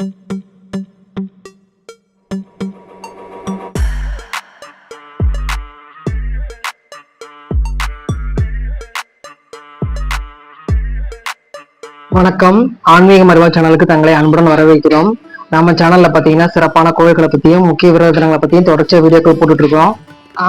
வணக்கம். ஆன்மீக மருவா சேனலுக்கு தங்களை அன்புடன் வரவேற்கிறோம். நம்ம சேனல்ல பாத்தீங்கன்னா சிறப்பான கோவில்களை பத்தியும் முக்கிய விரோதங்களை பத்தியும் தொடர்ச்சியா வீடியோக்கள் போட்டுட்டு இருக்கோம்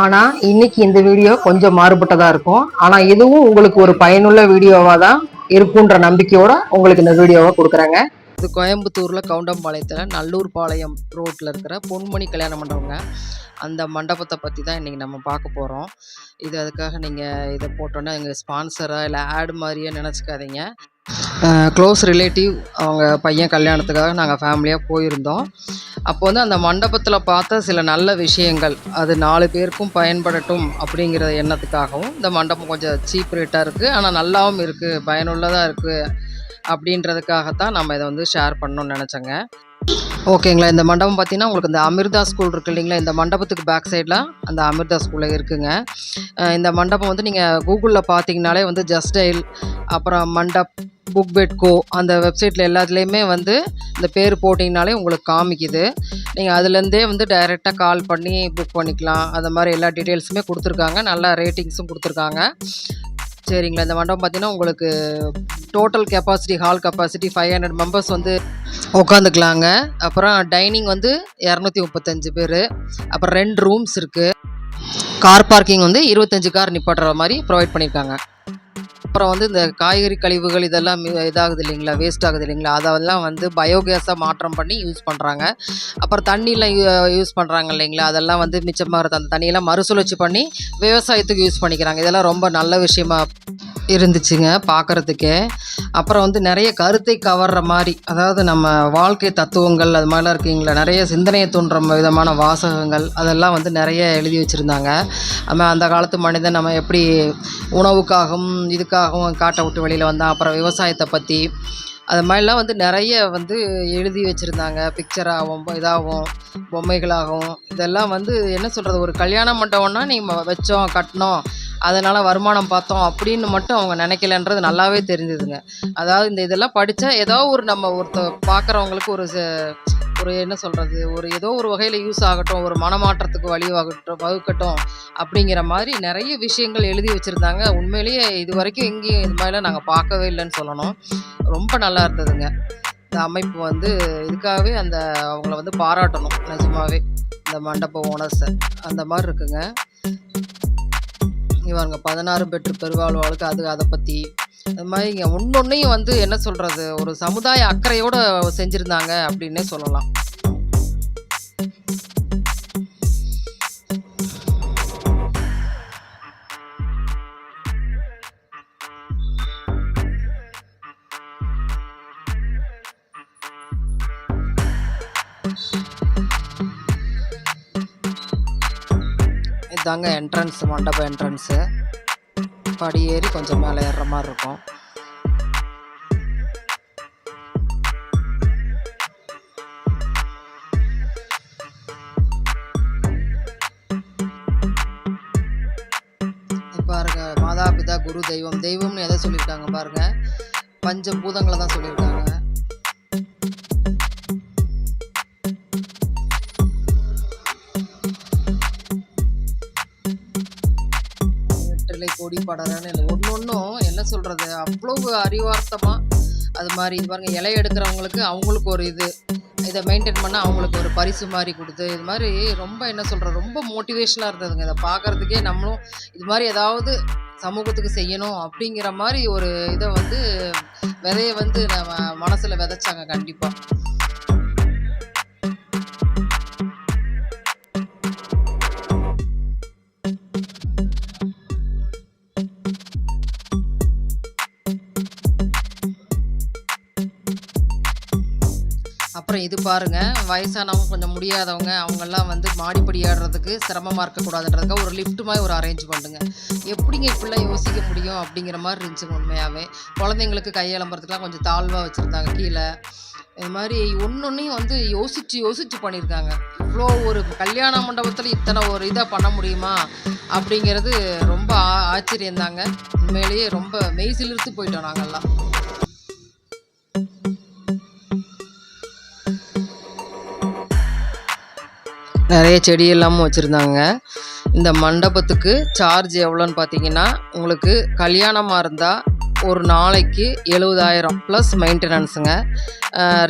ஆனா இன்னைக்கு இந்த வீடியோ கொஞ்சம் மாறுபட்டதா இருக்கும். ஆனா இதுவும் உங்களுக்கு ஒரு பயனுள்ள வீடியோவா தான் இருக்குன்ற நம்பிக்கையோட உங்களுக்கு இந்த வீடியோவை கொடுக்குறாங்க. இது கோயம்புத்தூரில் கவுண்டம்பாளையத்தில் நல்லூர் பாளையம் ரோட்டில் இருக்கிற பொன்மணி கல்யாண மண்டபங்க. அந்த மண்டபத்தை பற்றி தான் இன்றைக்கி நம்ம பார்க்க போகிறோம் இது அதுக்காக நீங்கள் இதை போட்டோன்னே எங்கள் ஸ்பான்சராக இல்லை ஆடு மாதிரியே நினச்சிக்காதீங்க. க்ளோஸ் ரிலேட்டிவ் அவங்க பையன் கல்யாணத்துக்காக நாங்கள் ஃபேமிலியாக போயிருந்தோம். அப்போ வந்து அந்த மண்டபத்தில் பார்த்த சில நல்ல விஷயங்கள் அது நாலு பேருக்கும் பயன்படட்டும் அப்படிங்கிற எண்ணத்துக்காகவும் இந்த மண்டபம் கொஞ்சம் சீப் ரேட்டாக இருக்குது ஆனால் நல்லாவும் இருக்குது பயனுள்ளதாக இருக்குது அப்படின்றதுக்காகத்தான் நம்ம இதை வந்து ஷேர் பண்ணணும்னு நினச்சேங்க. ஓகேங்களா இந்த மண்டபம் பார்த்தீங்கன்னா உங்களுக்கு இந்த அமிர்தா ஸ்கூல் இருக்கு இல்லைங்களா? இந்த மண்டபத்துக்கு பேக் சைடில் அந்த அமிர்தா ஸ்கூலில் இருக்குங்க. இந்த மண்டபம் வந்து நீங்கள் கூகுளில் பார்த்தீங்கனாலே வந்து ஜஸ்டைல் அப்புறம் மண்டப் புக் பெட் கோ அந்த வெப்சைட்டில் எல்லாத்துலேயுமே வந்து இந்த பேர் போட்டிங்கனாலே உங்களுக்கு காமிக்குது. நீங்கள் அதுலேருந்தே வந்து டைரெக்டாக கால் பண்ணி புக் பண்ணிக்கலாம். அந்த மாதிரி எல்லா டீட்டெயில்ஸுமே கொடுத்துருக்காங்க. நல்லா ரேட்டிங்ஸும் கொடுத்துருக்காங்க. சரிங்களா இந்த மண்டபம் பார்த்தீங்கன்னா உங்களுக்கு total capacity hall capacity five hundred members வந்து உட்காந்துக்கலாங்க. அப்புறம் டைனிங் வந்து இரநூத்தி முப்பத்தஞ்சு பேர். அப்புறம் ரெண்டு ரூம்ஸ் இருக்குது கார் பார்க்கிங் வந்து இருபத்தஞ்சு கார் நிப்பாட்டுற மாதிரி ப்ரொவைட் பண்ணியிருக்காங்க அப்புறம் வந்து இந்த காய்கறி கழிவுகள் இதெல்லாம் இதாகுது இல்லைங்களா வேஸ்ட் ஆகுது இல்லைங்களா? அதெல்லாம் வந்து பயோகேஸாக மாற்றம் பண்ணி யூஸ் பண்ணுறாங்க அப்புறம் தண்ணியெலாம் யூஸ் பண்ணுறாங்க இல்லைங்களா? அதெல்லாம் வந்து மிச்சமாகிறது அந்த தண்ணியெல்லாம் மறுசுழற்சி பண்ணி விவசாயத்துக்கு யூஸ் பண்ணிக்கிறாங்க. இதெல்லாம் ரொம்ப நல்ல விஷயமா இருந்துச்சுங்க பார்க்குறதுக்கே அப்புறம் வந்து நிறைய கருத்தை கவர்ற மாதிரி அதாவது நம்ம வாழ்க்கை தத்துவங்கள் அது மாதிரிலாம் இருக்கீங்களா நிறைய சிந்தனையை தூண்டுற விதமான வாசகங்கள் அதெல்லாம் வந்து நிறைய எழுதி வச்சுருந்தாங்க. நம்ம அந்த காலத்து மனிதன் நம்ம எப்படி உணவுக்காகவும் இதுக்காகவும் காட்டை விட்டு வெளியில் வந்தான் அப்புறம் விவசாயத்தை பற்றி அது மாதிரிலாம் வந்து நிறைய வந்து எழுதி வச்சுருந்தாங்க. பிக்சராகவும் இதாகவும் பொம்மைகளாகவும். இதெல்லாம் வந்து என்ன சொல்கிறது ஒரு கல்யாண மண்டபம்னா நீ வச்சோம் கட்டினோம் அதனால் வருமானம் பார்த்தோம் அப்படின்னு மட்டும் அவங்க நினைக்கலன்றது நல்லாவே தெரிஞ்சுதுங்க. அதாவது இந்த இதெல்லாம் படித்தா ஏதோ ஒரு நம்ம ஒருத்த பார்க்குறவங்களுக்கு ஒரு ச- ஒரு என்ன சொல்கிறது ஒரு ஏதோ ஒரு வகையில் யூஸ் ஆகட்டும் ஒரு மனமாற்றத்துக்கு வழிவகட்டும் வகுக்கட்டும் அப்படிங்கிற மாதிரி நிறைய விஷயங்கள் எழுதி வச்சுருந்தாங்க. உண்மையிலேயே இது வரைக்கும் எங்கேயும் இது மாதிரிலாம் நாங்கள் பார்க்கவே இல்லைன்னு சொல்லணும். ரொம்ப நல்லா இருந்ததுங்க. இந்த அமைப்பு வந்து இதுக்காகவே அந்த அவங்கள வந்து பாராட்டணும். நிஜமாவே. இந்த மண்டப ஓனர்ஸை அந்த மாதிரி இருக்குங்க. இவங்க பதினாறு பெற்று பெருவாழ்வாளுக்கு அது அதை பற்றி அது மாதிரி இங்கே ஒன்னொன்னையும் வந்து என்ன சொல்கிறது ஒரு சமுதாய அக்கறையோடு செஞ்சுருந்தாங்க அப்படின்னே சொல்லலாம். இதாங்க என்ட்ரன்ஸ் மண்டப என்ட்ரன்ஸு படி ஏறி கொஞ்சம் மேலே ஏறுற மாதிரி இருக்கும். பாருங்க மாதா பிதா குரு தெய்வம். தெய்வம்னு எதை சொல்லியிருக்காங்க பாருங்க? பஞ்ச பூதங்களை தான் சொல்லியிருக்காங்க கொடி இல்லை. ஒன்று ஒன்றும் என்ன சொல்கிறது அவ்வளவு அறிவார்த்தமாக அது மாதிரி இது பாருங்கள் இலை எடுக்கிறவங்களுக்கு அவங்களுக்கு ஒரு இது. இதை மெயின்டைன் பண்ண அவங்களுக்கு ஒரு பரிசு மாதிரி கொடுத்து இது மாதிரி ரொம்ப என்ன சொல்கிறது ரொம்ப மோட்டிவேஷனாக இருந்ததுங்க. இதை பார்க்குறதுக்கே நம்மளும் இது மாதிரி ஏதாவது சமூகத்துக்கு செய்யணும் அப்படிங்கிற மாதிரி ஒரு இதை வந்து விதையை வந்து நம்ம மனசில் விதைச்சாங்க கண்டிப்பாக அப்புறம் இது பாருங்க வயசானவங்க கொஞ்சம் முடியாதவங்க அவங்கெல்லாம் வந்து மாடிப்படி ஏறுறதுக்கு சிரமமாக இருக்கக்கூடாதுன்றதுக்காக ஒரு லிஃப்ட் மாதிரி ஒரு அரேஞ்ச் பண்ணுங்க. எப்படிங்க இப்படிலாம் யோசிக்க முடியும் அப்படிங்கிற மாதிரி இருந்துச்சுங்க உண்மையாகவே குழந்தைங்களுக்கு கையெலம்புறதுக்குலாம் கொஞ்சம் தாழ்வாக வச்சுருந்தாங்க கீழே. இது மாதிரி ஒன்னொன்னையும் வந்து யோசித்து யோசித்து பண்ணியிருக்காங்க. இவ்வளோ ஒரு கல்யாண மண்டபத்தில் இத்தனை ஒரு இதாக பண்ண முடியுமா அப்படிங்கிறது ரொம்ப ஆ- ஆச்சரியந்தாங்க. உண்மையிலேயே ரொம்ப மெய்சிலிருத்து போயிட்டோம் நாங்கள்லாம் நிறைய செடி எல்லாமும் வச்சுருந்தாங்க. இந்த மண்டபத்துக்கு சார்ஜ் எவ்வளோன்னு பார்த்தீங்கன்னா உங்களுக்கு கல்யாணமாக இருந்தால் ஒரு நாளைக்கு எழுபதாயிரம் ப்ளஸ் மெயின்டெனன்ஸுங்க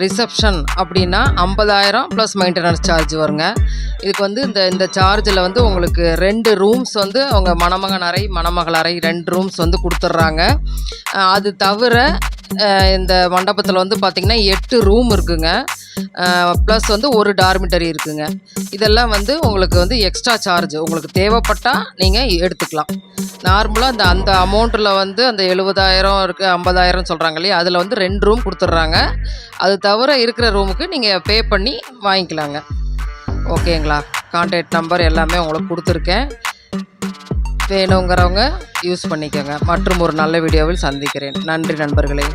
ரிசப்ஷன் அப்படின்னா ஐம்பதாயிரம் ப்ளஸ் மெயின்டெனன்ஸ் சார்ஜ் வருங்க. இதுக்கு வந்து இந்த இந்த சார்ஜில் வந்து உங்களுக்கு ரெண்டு ரூம்ஸ் வந்து அவங்க மணமகன் அறை மணமகள் அறை ரெண்டு ரூம்ஸ் வந்து கொடுத்துட்றாங்க. அது தவிர இந்த மண்டபத்தில் வந்து பார்த்திங்கன்னா எட்டு ரூம் இருக்குங்க. ப்ளஸ் வந்து ஒரு டார்மிட்டரி இருக்குங்க. இதெல்லாம் வந்து உங்களுக்கு வந்து எக்ஸ்ட்ரா சார்ஜ் உங்களுக்கு தேவைப்பட்டால் நீங்கள் எடுத்துக்கலாம். நார்மலாக அந்த அந்த அமௌண்ட்டில் வந்து அந்த எழுபதாயிரம் இருக்குது ஐம்பதாயிரம் சொல்கிறாங்க இல்லையா? அதில் வந்து ரெண்டு ரூம் கொடுத்துட்றாங்க. அது தவிர இருக்கிற ரூமுக்கு நீங்கள் பே பண்ணி வாங்கிக்கலாங்க. ஓகேங்களா? கான்டாக்ட் நம்பர் எல்லாமே உங்களுக்கு கொடுத்துருக்கேன். வேணுங்கிறவங்க யூஸ் பண்ணிக்கோங்க. மற்றும் ஒரு நல்ல வீடியோவில் சந்திக்கிறேன். நன்றி நண்பர்களே.